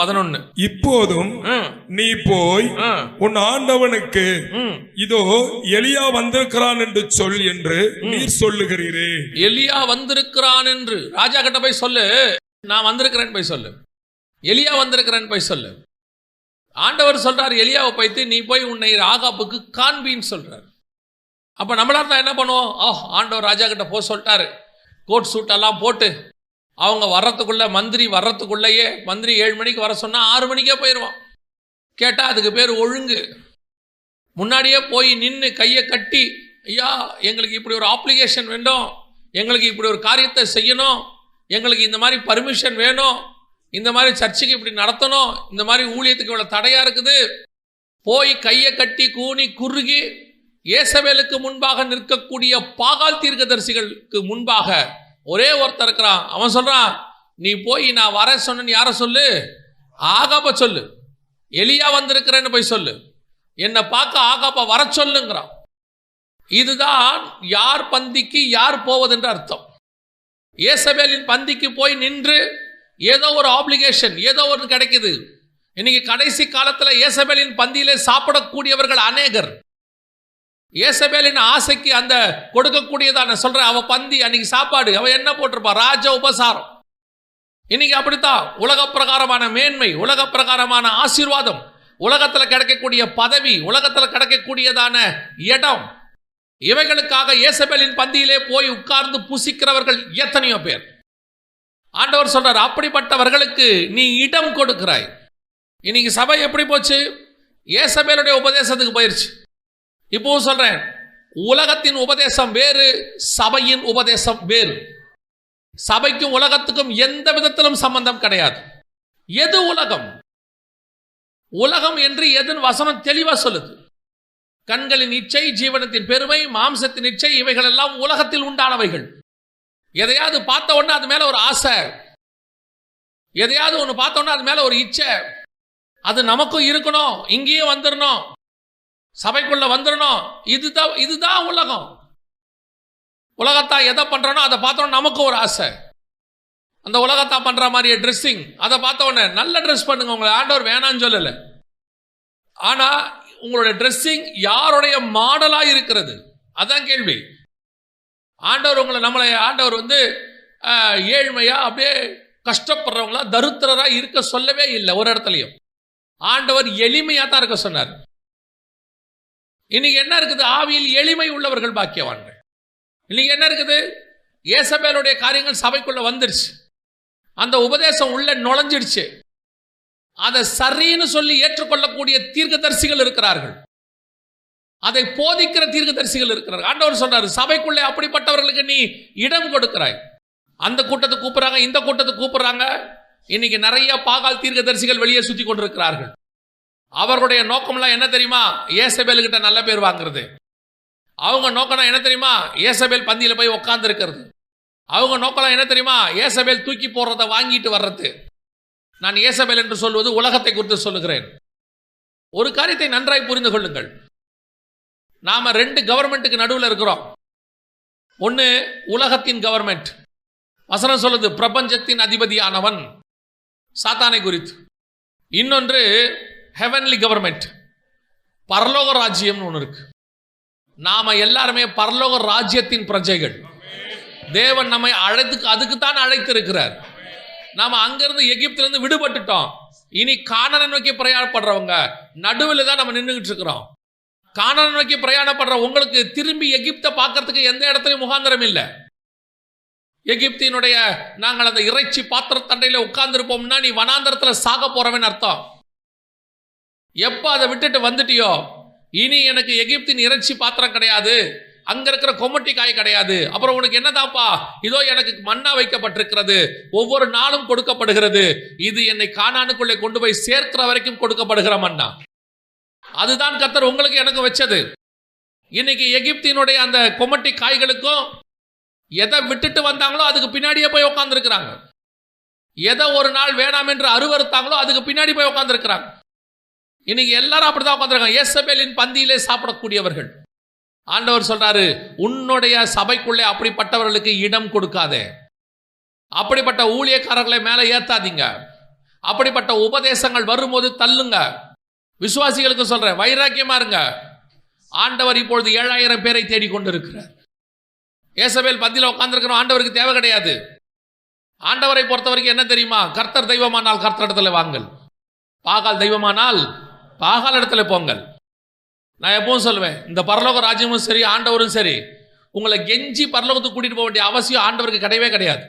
பதினொன்னு. இப்போதும் நீ போய் உன் ஆண்டவனுக்கு. இதோ எலியா வந்திருக்கிறான் என்று சொல் என்று நீர் சொல்லுகிறீரே. எலியா வந்திருக்கிறான் என்று. ராஜா கிட்ட போய் சொல்லு. நான் வந்திருக்கிறேன் போய் சொல்லு. எலியா வந்திருக்கிறேன் போய் சொல்லு. ஆண்டவர் சொல்றார் எலியாவை பைத்து நீ போய் உன்னை ஆகாப்புக்கு காண்பின்னு சொல்றார். அப்ப நம்மளா என்ன பண்ணுவோம்? ஆண்டவர் ராஜா கிட்ட போக சொல்லிட்டாரு. கோட் சூட் எல்லாம் போட்டு அவங்க வர்றதுக்குள்ள மந்திரி வர்றதுக்குள்ளேயே மந்திரி ஏழு மணிக்கு வர சொன்னால் ஆறு மணிக்கே போயிடுவான் கேட்டால் அதுக்கு பேர் ஒழுங்கு. முன்னாடியே போய் நின்று கையை கட்டி ஐயா எங்களுக்கு இப்படி ஒரு அப்ளிகேஷன் வேண்டும் எங்களுக்கு இப்படி ஒரு காரியத்தை செய்யணும் எங்களுக்கு இந்த மாதிரி பர்மிஷன் வேணும் இந்த மாதிரி சர்ச்சுக்கு இப்படி நடத்தணும் இந்த மாதிரி ஊழியத்துக்கு இவ்வளோ தடையாக இருக்குது. போய் கையை கட்டி கூனி குறுகி இயேசவேலுக்கு முன்பாக நிற்கக்கூடிய பாகால் தீர்க்கதரிசிகளுக்கு முன்பாக ஒரே ஒருத்தர் இருக்கிறான். அவன் சொல்கிறான் நீ போய் நான் வர சொன்னேன்னு யாரை சொல்லு? ஆகாப்ப சொல்லு. எலியா வந்திருக்கிறேன்னு போய் சொல்லு. என்னை பார்க்க ஆகாப்பா வர சொல்லுங்கிறான். இதுதான் யார் பந்திக்கு யார் போவதென்று அர்த்தம். ஏசபேலின் பந்திக்கு போய் நின்று ஏதோ ஒரு ஆப்ளிகேஷன் ஏதோ ஒன்று கிடைக்குது. இன்னைக்கு கடைசி காலத்தில் ஏசபேலின் பந்தியிலே சாப்பிடக்கூடியவர்கள் அநேகர். ஏசபேலின் ஆசைக்கு அந்த கொடுக்கக்கூடியதான சொல்றேன் அவன் பந்தி அன்னைக்கு சாப்பாடு அவன் என்ன போட்டிருப்பா? ராஜ உபசாரம். இன்னைக்கு அப்படித்தான். உலக பிரகாரமான மேன்மை உலக பிரகாரமான ஆசீர்வாதம் உலகத்தில் கிடைக்கக்கூடிய பதவி உலகத்தில் கிடைக்கக்கூடியதான இடம். இவைகளுக்காக இயேசபேலின் பந்தியிலே போய் உட்கார்ந்து புசிக்கிறவர்கள் எத்தனையோ பேர். ஆண்டவர் சொல்றார் அப்படிப்பட்டவர்களுக்கு நீ இடம் கொடுக்கிறாய். இன்னைக்கு சபை எப்படி போச்சு? ஏசபேலுடைய உபதேசத்துக்கு போயிருச்சு. இப்பவும் சொல்றேன் உலகத்தின் உபதேசம் வேறு சபையின் உபதேசம் வேறு. சபைக்கும் உலகத்துக்கும் எந்த விதத்திலும் சம்பந்தம் கிடையாது. எது உலகம்? உலகம் என்று எதன் வசனம் தெளிவா சொல்லுது? கண்களின் இச்சை ஜீவனத்தின் பெருமை மாம்சத்தின் இச்சை இவைகள் எல்லாம் உலகத்தில் உண்டானவைகள். எதையாவது பார்த்த உடனே அது மேல ஒரு ஆசை. எதையாவது ஒன்று பார்த்த உடனே அது மேல ஒரு இச்சை. அது நமக்கும் இருக்கணும் இங்கேயே வந்துடணும். சபைக்குள்ள வந்துடணும். இதுதான் இதுதான் உலகம். உலகத்தா எதை பண்றனோ அதை பார்த்தோன்னா நமக்கு ஒரு ஆசை. அந்த உலகத்தா பண்ற மாதிரியே ட்ரெஸ்ஸிங் அதை பார்த்த உடனே நல்ல ட்ரெஸ் பண்ணுங்க உங்களை. ஆண்டவர் வேணான்னு சொல்லலை. ஆனா உங்களுடைய ட்ரெஸ்ஸிங் யாருடைய மாடலா இருக்கிறது? அதான் கேள்வி. ஆண்டவர் உங்களை நம்மளை ஆண்டவர் வந்து ஏழ்மையாக ஏழ்மையா அப்படியே கஷ்டப்படுறவங்களா தருத்திரரா இருக்க சொல்லவே இல்லை ஒரு இடத்துலையும். ஆண்டவர் எளிமையா தான் இருக்க சொன்னார். இன்னைக்கு என்ன இருக்குது? ஆவியில் எளிமை உள்ளவர்கள் பாக்கியவான்கள். இன்னைக்கு என்ன இருக்குது? ஏசபேலுடைய காரியங்கள் சபைக்குள்ள வந்துருச்சு. அந்த உபதேசம் உள்ள நுழைஞ்சிடுச்சு. அதை சரின்னு சொல்லி ஏற்றுக்கொள்ளக்கூடிய தீர்க்கதரிசிகள் இருக்கிறார்கள். அதை போதிக்கிற தீர்க்கதரிசிகள் இருக்கிறார்கள். ஆண்டவர் சொல்றாரு சபைக்குள்ளே அப்படிப்பட்டவர்களுக்கு நீ இடம் கொடுக்கிறாய். அந்த கூட்டத்தை கூப்பிடுறாங்க இந்த கூட்டத்தை கூப்பிடுறாங்க. இன்னைக்கு நிறைய பாகால் தீர்க்கதரிசிகள் வெளியே சுற்றி கொண்டிருக்கிறார்கள். அவர்களுடைய நோக்கம்லாம் என்ன தெரியுமா? ஏசபேல் கிட்ட நல்ல பேர் வாங்குறது. அவங்க நோக்கம் என்ன தெரியுமா? ஏசபேல் பந்தியில் போய் உட்கார்ந்து இருக்கிறது அவங்க நோக்கம் என்ன தெரியுமா? ஏசபேல் தூக்கி போடுறத வாங்கிட்டு வர்றது. நான் ஏசபேல் என்று சொல்வது உலகத்தை குறித்து சொல்லுகிறேன். ஒரு காரியத்தை நன்றாய் புரிந்து கொள்ளுங்கள். நாம ரெண்டு கவர்மெண்ட்டுக்கு நடுவில் இருக்கிறோம். ஒன்று உலகத்தின் கவர்மெண்ட். வசனம் சொல்லுது பிரபஞ்சத்தின் அதிபதியானவன். சாத்தானை குறித்து. இன்னொன்று ஹெவன்லி கவர்மெண்ட் பரலோக ராஜ்யம்னு ஒன்று இருக்கு. நாம எல்லாருமே பரலோக ராஜ்யத்தின் பிரஜைகள். தேவன் நம்மை அழைத்து அதுக்கு தான் அழைத்திருக்கிறார். நாம அங்கிருந்து எகிப்திலிருந்து விடுபட்டுட்டோம். இனி காணனை நோக்கி பிரயாணப்படுறவங்க நடுவில் தான் நம்ம நின்றுகிட்டு இருக்கிறோம். காணனை நோக்கி பிரயாணப்படுற உங்களுக்கு திரும்பி எகிப்தை பார்க்கறதுக்கு எந்த இடத்துலையும் முகாந்திரம் இல்லை. எகிப்தினுடைய நாங்கள் அந்த இறைச்சி பாத்திர தண்டையில் உட்கார்ந்துருப்போம்னா நீ வனாந்திரத்தில் சாக போறவன் அர்த்தம். எப்போ அதை விட்டுட்டு வந்துட்டியோ? இனி எனக்கு எகிப்தின் இறைச்சி பாத்திரம் கிடையாது. அங்க இருக்கிற கொமட்டி காய் கிடையாது. அப்புறம் உனக்கு என்னதாப்பா இதோ எனக்கு மண்ணா வைக்கப்பட்டிருக்கிறது. ஒவ்வொரு நாளும் கொடுக்கப்படுகிறது. இது என்னை காணானுக்குள்ளே கொண்டு போய் சேர்க்கிற வரைக்கும் கொடுக்கப்படுகிற மண்ணா அதுதான் கத்தர் உங்களுக்கு எனக்கு வச்சது. இன்னைக்கு எகிப்தினுடைய அந்த கொமட்டி காய்களுக்கும் எதை விட்டுட்டு வந்தாங்களோ அதுக்கு பின்னாடியே போய் உட்காந்துருக்கிறாங்க எதை ஒரு நாள் வேணாம் என்று அருவறுத்தாங்களோ அதுக்கு பின்னாடி போய் உட்காந்துருக்கிறாங்க இன்னைக்கு எல்லாரும் அப்படிதான் உட்காந்துருக்காங்க ஏசபேலின் பந்தியிலே சாப்பிடக்கூடியவர்கள். ஆண்டவர் சொல்றாரு உன்னுடைய சபைக்குள்ளே அப்படிப்பட்டவர்களுக்கு இடம் கொடுக்காதே. அப்படிப்பட்ட ஊழியக்காரர்களை மேலே ஏத்தாதீங்க. அப்படிப்பட்ட உபதேசங்கள் வரும்போது தள்ளுங்க. விசுவாசிகளுக்கு சொல்றேன் வைராக்கியமா இருங்க. ஆண்டவர் இப்பொழுது ஏழாயிரம் பேரை தேடிக்கொண்டிருக்கிறார் ஏசபேல் பந்தியில் உட்காந்துருக்கிறோம் ஆண்டவருக்கு தேவை கிடையாது. ஆண்டவரை பொறுத்த வரைக்கும் என்ன தெரியுமா? கர்த்தர் தெய்வமானால் கர்த்தர் இடத்துல வாங்கல். பாகால் தெய்வமானால் பாகால இடத்துல போங்கள். நான் எப்பவும் சொல்லுவேன் இந்த பரலோக ராஜ்யமும் சரி ஆண்டவரும் சரி உங்களை கெஞ்சி பரலோகத்துக்கு கூட்டிட்டு போக வேண்டிய அவசியம் ஆண்டவருக்கு கிடையவே கிடையாது.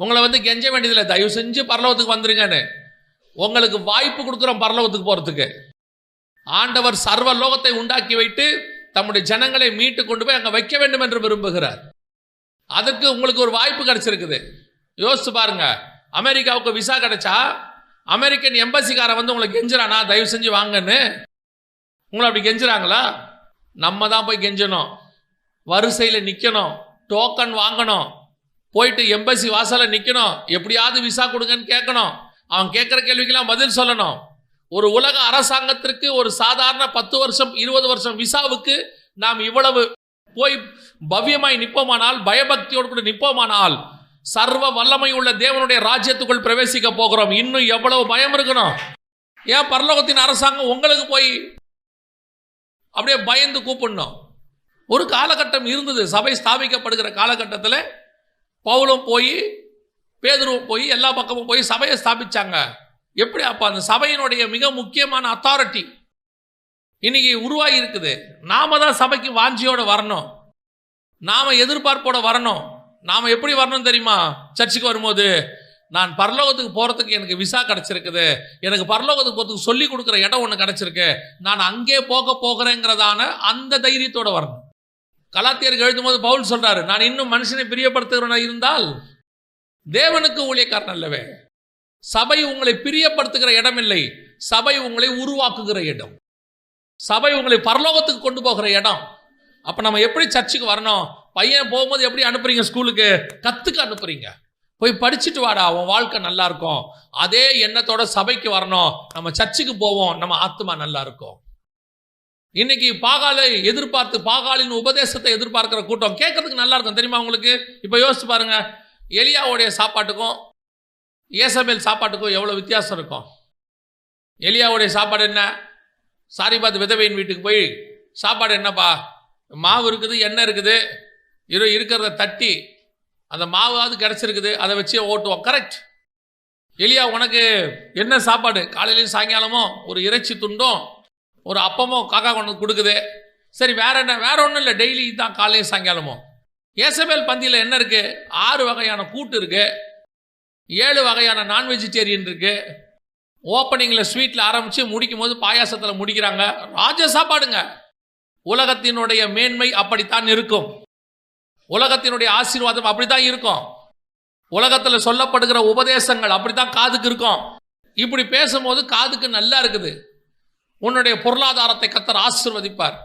உங்களை வந்து கெஞ்ச வேண்டியதில்லை தயவு செஞ்சு பரலோகத்துக்கு வந்துருங்கன்னு. உங்களுக்கு வாய்ப்பு கொடுக்குறோம் பரலோகத்துக்கு போகிறதுக்கு ஆண்டவர் சர்வ லோகத்தை உண்டாக்கி வைத்து தம்முடைய ஜனங்களை மீட்டு கொண்டு போய் அங்கே வைக்க வேண்டும் என்று விரும்புகிறார். அதற்கு உங்களுக்கு ஒரு வாய்ப்பு கிடைச்சிருக்குது. யோசிச்சு பாருங்க அமெரிக்காவுக்கு விசா கிடைச்சா அமெரிக்கன் எம்பசிக்கார வந்து உங்களை கெஞ்சுறானா? தயவு செஞ்சு வாங்கன்னு. உங்களை அப்படி கெஞ்சுறாங்களா? நம்ம தான் போய் கெஞ்சணும். வரிசையில் நிற்கணும் டோக்கன் வாங்கணும். போயிட்டு எம்பசி வாசலில் நிற்கணும் எப்படியாவது விசா கொடுங்கன்னு கேட்கணும். அவன் கேட்குற கேள்விக்கெல்லாம் பதில் சொல்லணும். ஒரு உலக அரசாங்கத்திற்கு ஒரு சாதாரண பத்து வருஷம் இருபது வருஷம் விசாவுக்கு நாம் இவ்வளவு போய் பவ்யமாய் நிற்போமானால் பயபக்தியோடு கூட நிற்போமானால் சர்வ வல்லமை உள்ள தேவனுடைய ராஜ்யத்துக்குள் பிரவேசிக்க போகிறோம். இன்னும் எவ்வளவு பயம் இருக்கணும் ஏன் பரலோகத்தின் அரசாங்கம் உங்களுக்கு போய் அப்படியே பயந்து கூப்பிடணும். ஒரு காலகட்டம் இருந்தது. சபை ஸ்தாபிக்கப்படுகிற காலகட்டத்தில் பவுலும் போய் பேதுருவும் போய் எல்லா பக்கமும் போய் சபையை ஸ்தாபிச்சாங்க. எப்படி அப்போ அந்த சபையினுடைய மிக முக்கியமான அத்தாரிட்டி இன்னைக்கு உருவாகி இருக்குது. நாம தான் சபைக்கு வாஞ்சியோடு வரணும். நாம எதிர்பார்ப்போட வரணும். நாம் எப்படி வரணும் தெரியுமா? சர்ச்சுக்கு வரும்போது நான் பரலோகத்துக்கு போகிறதுக்கு எனக்கு விசா கிடச்சிருக்குது. எனக்கு பரலோகத்துக்கு போகிறதுக்கு சொல்லி கொடுக்குற இடம் ஒன்று கிடச்சிருக்கு. நான் அங்கே போக போகிறேங்கிறதான அந்த தைரியத்தோடு வரணும். கலாத்தியருக்கு எழுதும்போது பவுல் சொல்கிறாரு நான் இன்னும் மனுஷனை பிரியப்படுத்துகிறவனாக இருந்தால் தேவனுக்கு ஊழியக்காரன் அல்லவே. சபை உங்களை பிரியப்படுத்துகிற இடம் இல்லை. சபை உங்களை உருவாக்குகிற இடம். சபை உங்களை பரலோகத்துக்கு கொண்டு போகிற இடம். அப்போ நம்ம எப்படி சர்ச்சுக்கு வரணும்? பையன் போகும்போது எப்படி அனுப்புறீங்க ஸ்கூலுக்கு? கத்துக்க அனுப்புறீங்க. போய் படிச்சுட்டு வாடா உன் வாழ்க்கை நல்லா இருக்கும். அதே எண்ணத்தோட சபைக்கு வரணும். நம்ம சர்ச்சுக்கு போவோம். நம்ம ஆத்மா நல்லா இருக்கும். இன்னைக்கு பாகாலை எதிர்பார்த்து பாகாலின் உபதேசத்தை எதிர்பார்க்கிற கூட்டம் கேட்கறதுக்கு நல்லா இருக்கும். தெரியுமா உங்களுக்கு? இப்போ யோசிச்சு பாருங்க. எலியாவுடைய சாப்பாட்டுக்கும் ஏசபேல் சாப்பாட்டுக்கும் எவ்வளோ வித்தியாசம் இருக்கும். எலியாவுடைய சாப்பாடு என்ன? சாரிபாத் விதவையின் வீட்டுக்கு போய் சாப்பாடு என்னப்பா? மாவு இருக்குது எண்ணெய் இருக்குது. இரு இருக்கிறத தட்டி அந்த மாவாவது கிடச்சிருக்குது அதை வச்சே ஓட்டுவோம். கரெக்ட் எலியா உனக்கு என்ன சாப்பாடு? காலையிலையும் சாயங்காலமும் ஒரு இறைச்சி துண்டும் ஒரு அப்பமும் காக்கா கொண்டு கொடுக்குது. சரி வேற என்ன? வேற ஒன்றும் இல்லை. டெய்லி தான் காலையும் சாயங்காலமும் ஏசபேல் பந்தியில் என்ன இருக்குது ஆறு வகையான கூட்டு இருக்குது ஏழு வகையான நான் வெஜிடேரியன் இருக்குது ஓப்பனிங்கில் ஸ்வீட்டில் ஆரம்பித்து முடிக்கும் போது பாயாசத்தில் முடிக்கிறாங்க. ராஜ சாப்பாடுங்க. உலகத்தினுடைய மேன்மை அப்படித்தான் இருக்கும். உலகத்தினுடைய ஆசீர்வாதம் அப்படித்தான் இருக்கும். உலகத்தில் சொல்லப்படுகிற உபதேசங்கள் அப்படித்தான் காதுக்கு இருக்கும். இப்படி பேசும்போது காதுக்கு நல்லா இருக்குது. உன்னுடைய பொருளாதாரத்தை கத்தர் ஆசீர்வதிப்பார்.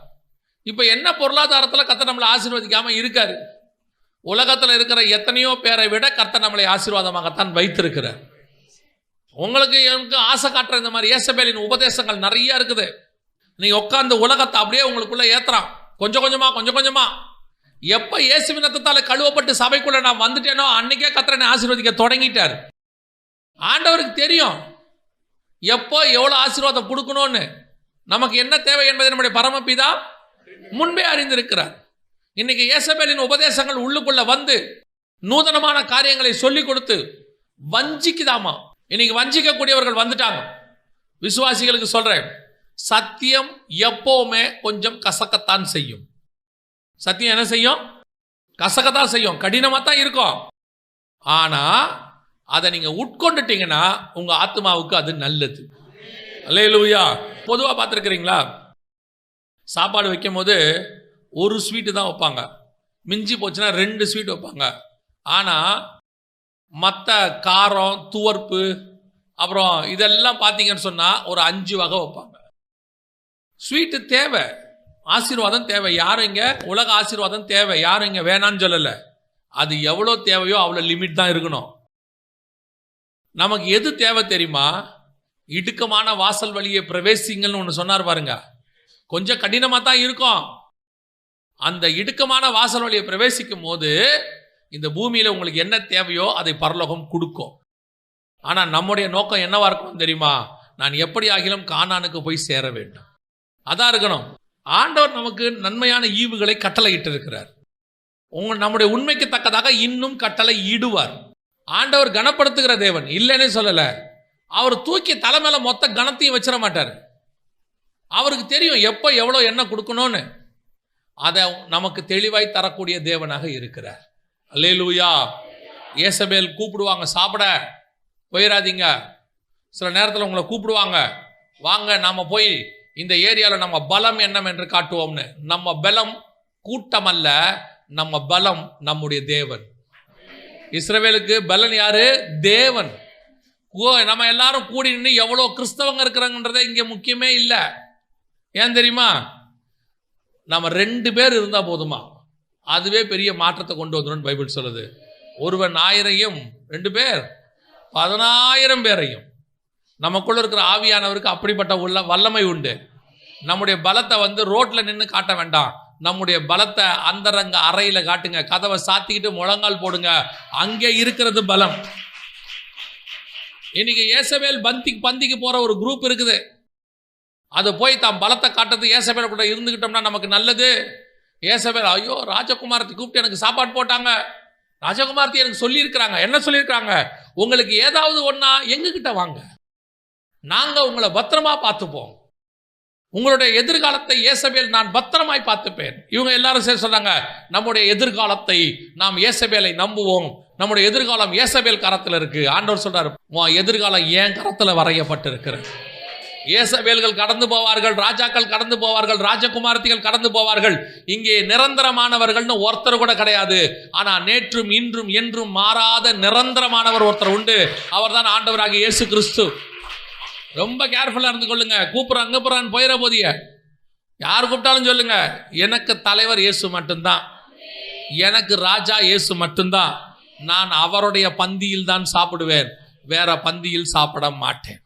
இப்போ என்ன பொருளாதாரத்தில் கத்தர் நம்மளை ஆசீர்வதிக்காம இருக்காரு? உலகத்தில் இருக்கிற எத்தனையோ பேரை விட கத்தர் நம்மளை ஆசீர்வாதமாகத்தான் வைத்திருக்கிறார். உங்களுக்கு எனக்கு ஆசை காட்டுற இந்த மாதிரி ஏசபேலின் உபதேசங்கள் நிறைய இருக்குது. நீ உட்காந்து உலகத்தை அப்படியே உங்களுக்குள்ள ஏத்துறான். கொஞ்சம் கொஞ்சமா கொஞ்சம் கொஞ்சமா. எப்போ இயேசுவின் ரத்தத்தால் கழுவப்பட்டு சபைக்குள்ளே நான் வந்துட்டேனோ அன்னைக்கே கத்திரனை ஆசீர்வதிக்க தொடங்கிட்டார். ஆண்டவருக்கு தெரியும். எப்போ எவ்வளோ ஆசீர்வாதம் கொடுக்கணும்னு. நமக்கு என்ன தேவை என்பதை நம்முடைய பரமபிதா முன்பே அறிந்திருக்கிறார். இன்னைக்கு இயேசபேலின் உபதேசங்கள் உள்ளுக்குள்ள வந்து நூதனமான காரியங்களை சொல்லி கொடுத்து வஞ்சிக்குதாமா? இன்னைக்கு வஞ்சிக்கக்கூடியவர்கள் வந்துட்டாங்க. விசுவாசிகளுக்கு சொல்றேன் சத்தியம் எப்போவுமே கொஞ்சம் கசக்கத்தான் செய்யும். சத்தியம் என்ன செய்யும்? கசக்கத்தான் செய்யும். கடினமாக தான் இருக்கும். ஆனால் அதை நீங்கள் உட்கொண்டுட்டீங்கன்னா உங்கள் ஆத்மாவுக்கு அது நல்லது. அல்லேலூயா. பொதுவாக பார்த்துருக்குறீங்களா? சாப்பாடு வைக்கும் போது ஒரு ஸ்வீட்டு தான் வைப்பாங்க. மிஞ்சி போச்சுன்னா ரெண்டு ஸ்வீட் வைப்பாங்க. ஆனால் மற்ற காரம் துவர்ப்பு அப்புறம் இதெல்லாம் பார்த்தீங்கன்னு சொன்னால் ஒரு அஞ்சு வகை வைப்பாங்க. ஸ்வீட்டு தேவை. ஆசீர்வாதம் தேவை. யாரும் இங்கே? உலக ஆசீர்வாதம் தேவை. யாரும் இங்கே? வேணான்னு சொல்லலை. அது எவ்வளோ தேவையோ அவ்வளோ லிமிட் தான் இருக்கணும். நமக்கு எது தேவை தெரியுமா? இடுக்கமான வாசல் வழியை பிரவேசிங்கள்னு ஒன்று சொன்னார் பாருங்க. கொஞ்சம் கடினமாக தான் இருக்கும். அந்த இடுக்கமான வாசல் வழியை பிரவேசிக்கும் போது இந்த பூமியில் உங்களுக்கு என்ன தேவையோ அதை பரலோகம் கொடுக்கும். ஆனால் நம்முடைய நோக்கம் என்னவா இருக்கும் தெரியுமா? நான் எப்படி ஆகிலும் காணானுக்கு போய் சேர வேண்டும். அதான் இருக்கணும். ஆண்டவர் நமக்கு நன்மையான ஈவுகளை கட்டளையிட்டு இருக்கிறார் உங்க நம்முடைய உண்மைக்கு தக்கதாக இன்னும் கட்டளை இடுவார். ஆண்டவர் கனப்படுத்துகிற தேவன் இல்லைன்னே சொல்லல. அவர் தூக்கி தலை மொத்த கணத்தையும் வச்சிட மாட்டார். அவருக்கு தெரியும் எப்போ எவ்வளோ என்ன கொடுக்கணும்னு. அதை நமக்கு தெளிவாய் தரக்கூடிய தேவனாக இருக்கிறார். அல்லேலூயா. ஏசபேல் கூப்பிடுவாங்க சாப்பிட போயிடாதீங்க சில நேரத்தில் உங்களை கூப்பிடுவாங்க. வாங்க நாம போய் இந்த ஏரியாவில் நம்ம பலம் என்னம் என்று காட்டுவோம்னு. நம்ம பலம் கூட்டம் அல்ல நம்ம பலம் நம்முடைய தேவன். இஸ்ரவேலுக்கு பலன் யாரு? தேவன். நம்ம எல்லாரும் கூடி நின்று எவ்வளோ கிறிஸ்தவங்க இருக்கிறாங்கன்றதே இங்கே முக்கியமே இல்லை. ஏன் தெரியுமா? நம்ம ரெண்டு பேர் இருந்தால் போதுமா? அதுவே பெரிய மாற்றத்தை கொண்டு வந்துடும் பைபிள் சொல்லுது. ஒருவன் ஆயிரையும் ரெண்டு பேர்? பதினாயிரம் பேரையும். நமக்குள்ள இருக்கிற ஆவியானவருக்கு அப்படிப்பட்ட உள்ள வல்லமை உண்டு. நம்முடைய பலத்தை வந்து ரோட்ல நின்று காட்ட வேண்டாம். நம்முடைய பலத்தை அந்தரங்க அறையில காட்டுங்க. கதவை சாத்திக்கிட்டு முழங்கால் போடுங்க. அங்கே இருக்கிறது பலம். இன்னைக்கு ஏசவேல் பந்தி பந்திக்கு போற ஒரு குரூப் இருக்குது. அது போய் தான் பலத்தை காட்டுறது ஏசபேல் கூட இருந்துக்கிட்டோம்னா நமக்கு நல்லது. ஏசவேல் ஐயோ ராஜகுமாரத்தை கூப்பிட்டு எனக்கு சாப்பாடு போட்டாங்க. ராஜகுமாரத்தை எனக்கு சொல்லியிருக்கிறாங்க. என்ன சொல்லியிருக்கிறாங்க? உங்களுக்கு ஏதாவது ஒன்றா எங்ககிட்ட வாங்க. நாங்கள் உங்களை பத்திரமா பார்த்துப்போம். உங்களுடைய எதிர்காலத்தை ஏசபேல் நான் பத்திரமாய் பார்த்துப்பேன். இவங்க எல்லாரும் சரி சொல்றாங்க நம்முடைய எதிர்காலத்தை நாம் ஏசபேலை நம்புவோம். நம்முடைய எதிர்காலம் ஏசபேல் கரத்தில் இருக்கு. ஆண்டவர் சொல்றாரு உன் எதிர்காலம் ஏன் கரத்தில் வரையப்பட்டிருக்கிறது? ஏசபேல்கள் கடந்து போவார்கள் ராஜாக்கள் கடந்து போவார்கள் ராஜகுமாரத்திகள் கடந்து போவார்கள். இங்கே நிரந்தரமானவர்கள்னு ஒருத்தர் கூட கிடையாது. ஆனா நேற்றும் இன்றும் என்றும் மாறாத நிரந்தரமானவர் ஒருத்தர் உண்டு. அவர்தான் ஆண்டவராக இயேசு கிறிஸ்து. ரொம்ப கேர்ஃபுல்லாக இருந்து கொள்ளுங்க. கூப்பிட்ற அங்கே போகிறான்னு போயிட போதிய. யார் கூப்பிட்டாலும் சொல்லுங்க. எனக்கு தலைவர் இயேசு மட்டும்தான். எனக்கு ராஜா இயேசு மட்டும்தான். நான் அவருடைய பந்தியில் தான் சாப்பிடுவேன். வேற பந்தியில் சாப்பிட மாட்டேன்.